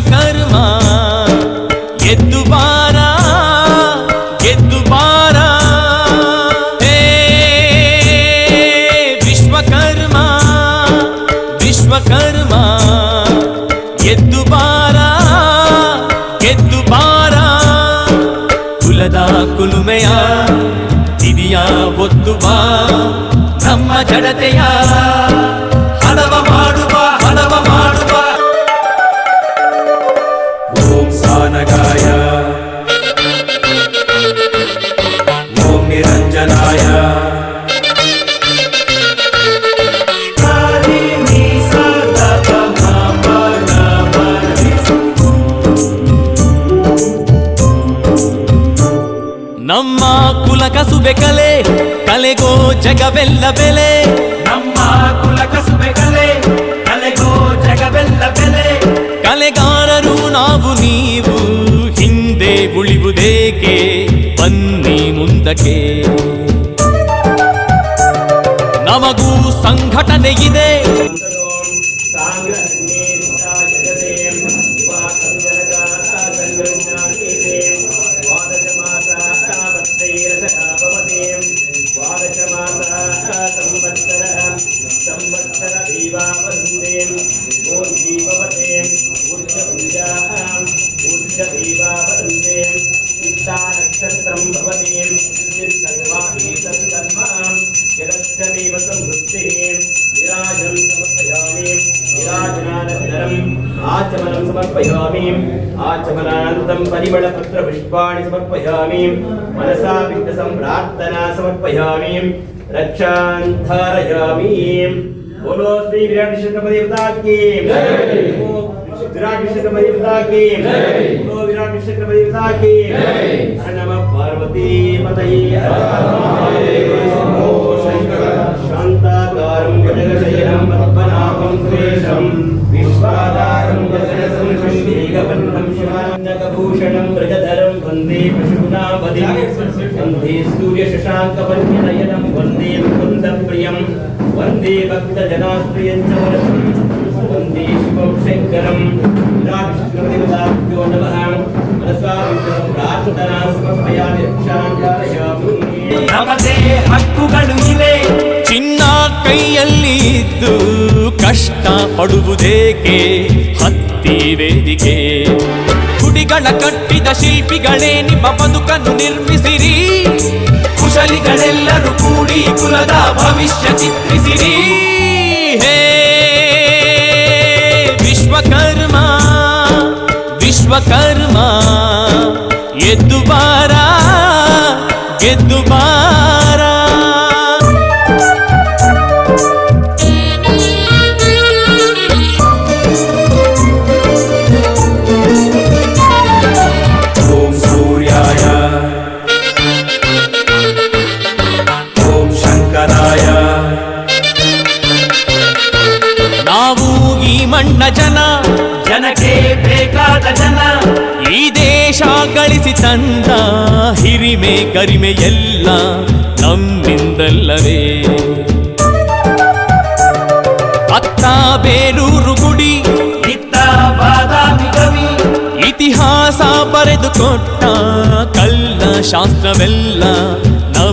కర్మ ఎద్దుబారా ఎద్దుబారా విశ్వకర్మ విశ్వకర్మ. ఎద్దుబారా ఎద్దుబారా కులదా కులుమయా ದಿಯಾ ಒದ್ದುಬಾ బ్రహ్మ జడతయా. ನಮ್ಮ ಕುಲ ಕಸುಬೆ ಕಲೆ ಕಲೆಗೋ ಜಗವೆಲ್ಲ ಬೆಲೆ. ನಮ್ಮ ಕುಲ ಕಸುಬೆ ಕಲೆ ಕಲೆಗೋ ಜಗವೆಲ್ಲ ಬೆಲೆ. ಕಲೆಗಾರರು ನಾವು ನೀವು ಹಿಂದೆ ಉಳಿಯುವುದೇಕೆ ಬನ್ನಿ ಮುಂದಕ್ಕೆ. ನಮಗೂ ಸಂಘಟನೆ ಇದೆ. आचमनम् आचमनं समर्पयामि आचमनान्तं परिमलपत्रपुष्पाणि समर्पयामि मनसा विद्यसम्प्रार्थना समर्पयामि रक्षां धारयामि बोलो श्री विराट विश्वकमदेवता की विराट विश्वकमदेवता की बोलो विराट विश्वकमदेवता की नमः पार्वती पतये विश्वाधारं गगनसंशं मेघवर्णं शिवानन्दभूषणं व्रजधरं वन्दे पशूनापदिं वन्दे सूर्यशशाङ्कवर्णनयनं वन्दे मुकुन्दप्रियं वन्दे भक्तजनाश्रियं च वरदं वन्दे शिवं शङ्करं विराट्देवताभ्यो नमः मनसा प्रार्थना ಪಡುವುದೇಕೆ? ಹತ್ತಿ ವೇದಿಕೆ. ಗುಡಿಗಳ ಕಟ್ಟಿದ ಶಿಲ್ಪಿಗಳೇ, ನಿಮ್ಮ ಬದುಕನ್ನು ನಿರ್ಮಿಸಿರಿ. ಕುಶಲಿಗಳೆಲ್ಲರೂ ಕೂಡಿ ಕುಲದ ಭವಿಷ್ಯ ಚಿತ್ರಿಸಿರಿ. ಹೇ ವಿಶ್ವಕರ್ಮ ವಿಶ್ವಕರ್ಮ, ಎದ್ದು ಬಾರ ಗೆದ್ದು ಬಾರ ಈ ಮಣ್ಣ ಜನ, ಜನಕ್ಕೆ ಬೇಕಾದ ಜನ, ಈ ದೇಶ ಗಳಿಸಿ ತಂದ ಹಿರಿಮೆ, ಕರಿಮೆ ಎಲ್ಲ ನಮ್ಮಿಂದಲ್ಲವೇ. ಅತ್ತ ಬೇರೂರು ಗುಡಿ, ಇತ್ತ ಬಾದಾಮಿ ಕವಿ ಇತಿಹಾಸ ಬರೆದುಕೊಟ್ಟ ಕಲ್ಲ ಶಾಸ್ತ್ರವೆಲ್ಲ ನಮ